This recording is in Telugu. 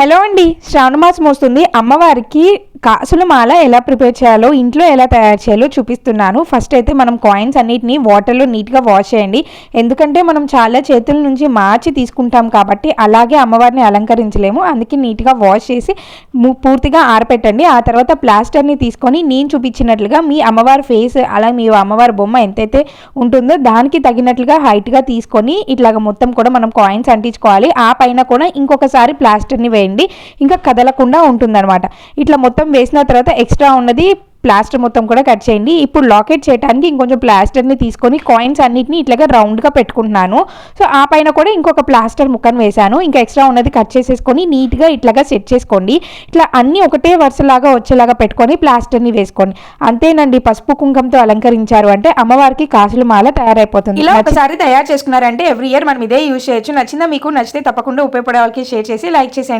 హలో అండి శ్రావణ మాసం వస్తుంది. అమ్మవారికి కాసుల మాల ఎలా ప్రిపేర్ చేయాలో ఇంట్లో ఎలా తయారు చేయాలో చూపిస్తున్నాను. ఫస్ట్ అయితే మనం కాయిన్స్ అన్నిటిని వాటర్లో నీట్గా వాష్ చేయండి. ఎందుకంటే మనం చాలా చేతుల నుంచి మార్చి తీసుకుంటాం కాబట్టి అలాగే అమ్మవారిని అలంకరించలేము. అందుకే నీట్గా వాష్ చేసి పూర్తిగా ఆరపెట్టండి. ఆ తర్వాత ప్లాస్టర్ని తీసుకొని నేను చూపించినట్లుగా మీ అమ్మవారి ఫేస్ అలా మీ అమ్మవారి బొమ్మ ఎంతైతే ఉంటుందో దానికి తగినట్లుగా హైట్గా తీసుకొని ఇట్లాగ మొత్తం కూడా మనం కాయిన్స్ అంటించుకోవాలి. ఆ పైన కూడా ఇంకొకసారి ప్లాస్టర్ని వేయండి. ఇంకా కదలకుండా ఉంటుందన్నమాట. ఇట్లా మొత్తం మొత్తం వేసిన తర్వాత ఎక్స్ట్రా ఉన్నది ప్లాస్టర్ మొత్తం కూడా కట్ చేయండి. ఇప్పుడు లాకెట్ చేయడానికి ఇంకొంచెం ప్లాస్టర్ని తీసుకొని కాయిన్స్ అన్నిటిని ఇట్లాగా రౌండ్గా పెట్టుకుంటున్నాను. సో ఆ పైన కూడా ఇంకొక ప్లాస్టర్ ముక్కను వేశాను. ఇంకా ఎక్స్ట్రా ఉన్నది కట్ చేసేసుకొని నీట్గా ఇట్లాగా సెట్ చేసుకోండి. ఇట్లా అన్నీ ఒకటే వరుసలాగా వచ్చేలాగా పెట్టుకొని ప్లాస్టర్ని వేసుకోండి. అంతేనండి పసుపు కుంకంతో అలంకరించారు అంటే అమ్మవారికి కాసుల మాల తయారైపోతుంది. ఇలా ఒకసారి తయారు చేసుకున్నారంటే ఎవ్రీ ఇయర్ మనం ఇదే యూజ్ చేయొచ్చు. నచ్చిందా మీకు? నచ్చితే తప్పకుండా ఉపయోగపడే వాళ్ళకి షేర్ చేసి లైక్ చేసేయండి.